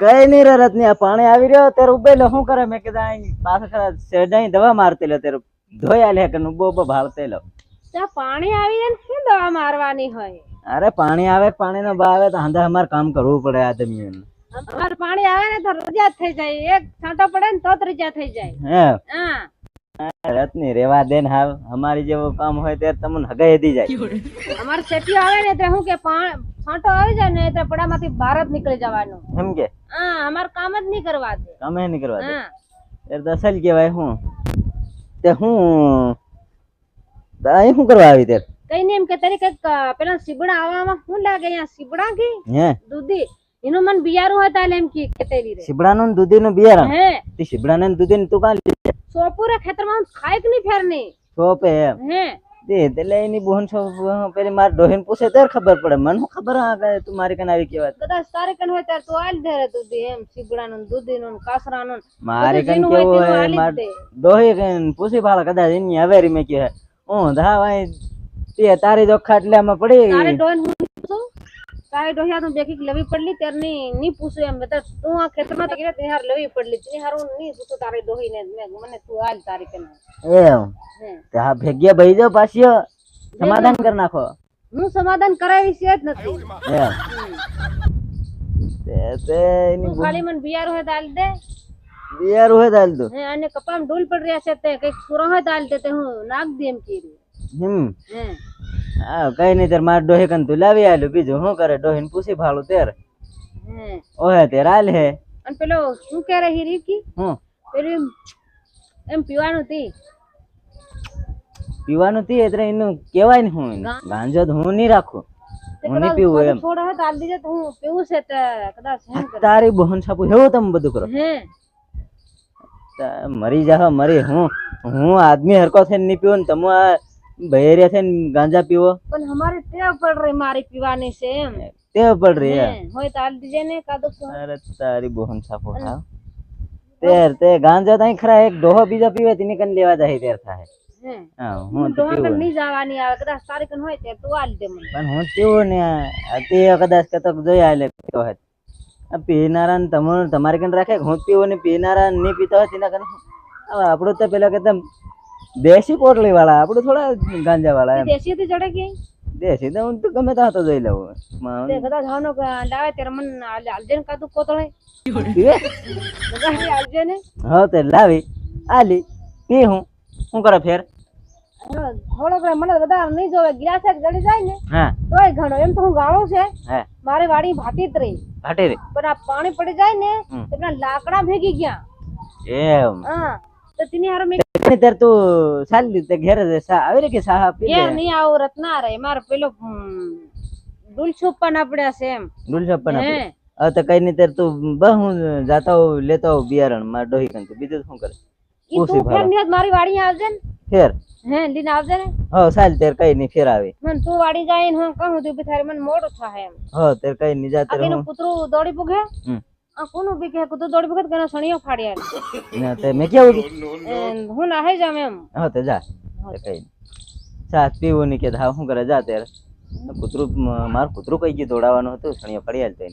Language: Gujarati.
કઈ રે રત્ની આ પાણી આવી રહ્યો ત્યારે ઉભેલો. શું કરે? મેં કીધું અહીં પાછા ખરા શેરડાઈ દવા મારતી લો ત્યારે ધોઈ આલે કે ઊભો ઊભો ભાળતે લો પાણી આવી જાય શું દવા મારવાની હોય? અરે પાણી આવે પાણી નો ભાવ તો હાંધા અમારે કામ કરવું પડે આદમી અમારે પાણી આવે ને તો રજા જ થઈ જાય. એક છાંટો પડે ને તો રજા થઈ જાય. હે? હા. રત્ની રેવા દે ને હાવ. અમારી જેવું કામ હોય ત્યારે તમને હગાઈ દી જાય. અમારે શેટીઓ આવે ને તો શું કે છાંટો આવી જાય ને એટલે પડામાંથી બહાર જ નીકળી જવાનું. એમ કે? હા અમાર કામ જ નહીં કરવા દે. કામે નહીં કરવા દે? એ દસલ કહેવાય હું તે હું તાય શું કરવા આવી તે કઈ નહીં એમ કે તારી કંઈક પેલા સીબડા આવવામાં શું લાગે અહીંયા? સીબડા કે? હે? દૂધી. એનું મન બિયારું હોય તાલે એમ કે કેતેલી રે. શીબડાનું દૂધી નું બિયારણ? હે. તે સીબડા ને દૂધીને તું કાં સોપુરા ખેતરમાં ખાય કે નહીં ફેર નહીં? છોપે હે. તે એટલે એની બોહન છો પેલી માર ડોહીન પૂછે ત્યારે ખબર પડે? મને શું ખબર કે તું મારી કને આવી કેવા કદાચ તારે કન હોય ત્યારે તું આલ ધરે તું એમ સીબડાનું ને દૂધીનું કાસરાનું મારી કને કેવું હોય માર. ડોહી કઈ પૂછી ભાળ કદાચ એની હવેરી મેં કે હું ધા ભાઈ તે તારી જો ખાટલામાં આમાં પડી ડોહીને હું પૂછું તારે ડોહિયા તું બેકી લવી પડલી ત્યારે નહીં નહીં પૂછું એમ. બધા તું આ ખેતરમાં તો ગયા હાર લવી પડલી. તે હારું નહીં પૂછું તારે ડોહીને મેં. મને તું આલ તારી કન એમ. હે. તે હા ભેગ્યા ભાઈ જો પાછી સમાધાન કરી નાખો. હું સમાધાન કરાવી છે જ નથી. તે તે એની ખાલી મન બિયાર હોય તો આલ દે. બિયાર હોય તો દો. હે અને કપામ ઢોલ પડ રહ્યા છે તે કંઈક સુરો હોય તો દે તે હું નાખ દે એમ કીધું હમ. હે. હા કઈ નહીં તાર માર ડોહી કન તું લાવી આલ્યું બીજું. શું કરે? ડોહીને પૂછી ભાળું તેર ઓહે તેર આલ હે. અને પેલો શું કે રે હીરી કી? હું? પેલું એમ પીવાનું તી. પીવાનું તી એટલે એનું કેવાય ને હું ગાંજો તો હું નહીં રાખું. હું પીવું એમ. થોડો તો આલ દીજે તો હું પીવું છે કદાચ તારી બહન છાપુ એવું તમે બધું કરો. હે. મરી જાહ મરી. હું હું આદમી હરકો થઈને નહીં પીવું ને તમે આ બહેરિયા થઈને ગાંજા પીવો પણ અમારે ટેવ પડ રહી મારી પીવાની છે એમ. તે પડ રહી હે, હોય તો આલ દીજે ને કાદો અરે તારી બહન છાપુ હા. તેર તે ગાંજા તો અહીં ખરા એક ડોહો બીજો પીવે તેની કન લેવા જાય તેર થાય. હે હા હું તો ડોહા પીવું નહીં જવાની આવે કદાચ તારી કન હોય ત્યારે તું આલ દે મને. પણ હું પીવું ને આ તે કદાચ કતક જોઈ આલે પીતો હોય. આ પીનારા ને તમે તમારે કન રાખે કે હું જ પીવું ને પીનારા નહીં પીતો હોય તેના કન? હવે આપણું તો પેલા કદમ દેશી પોટલી વાળા આપણું થોડા ગાંજા વાળા એમ. દેશી થી ચડે કે દેશી તો હું તો ગમે તા તો જઈ લઉં. માં તે કદા હાનો લાવે ત્યારે મન આલ- આલજે ને કાદુ કોતળે. આલજે ને. હા તે લાવી. આલી. પી હું. હું કરે ફેર? થોડો થોડોક મને બધા નહીં જોવે. ગિલાસ જડી જાય ને. હા. તોય ઘણો. એમ તો હું ગાળો છે. હા. મારી વાડી ભાતી જ રહી. ભાટી રે પણ આ પાણી પડી જાય ને. તો લાકડા ભેગી ગયા. એમ. હા. તો તીની હારો મેં ત્યારે તું ચાલી તે ઘેર જ સા આવી રે કે સાહા પી લે નહીં આવું રત્ના રે મારે પેલો હમ, ડુલ છુપાના પડ્યા છે એમ ડુલ છપ્પન હે. હવે તો કઈ નહીં ત્યારે તું બસ હું જાતા હોઉં લેતો હોઉં બિયારણ માર ડોહી કંઈ બીજું શું કરે? ઈ તું ફેર. નિયત મારી વાડી આવજે ને. ફેર? હે લીને આવજે ને. હો ચાલ ત્યારે કઈ નહીં ફેર આવે. મને તું વાડી જાય ને હું કહું તું બિચારી મને મોડું થાય એમ. હો ત્યારે કઈ નહીં જા તેનું હું કૂતરું દોડી પૂગે? હમ. આ કોનું બી કે કૂતરું દોડી વખત તેનો સણિયો ફાડ્યા ને ના તે મેં કેવું કીધું એન હું નાહી જામ એમ. હા તે જા. તે કઈ નહીં પીવો નહીં કે ધા શું કરે? જા ત્યારે કૂતરું મારું કૂતરું કઈ ગયું? દોડાવવાનું હતું સણિયો ફાડ્યા એને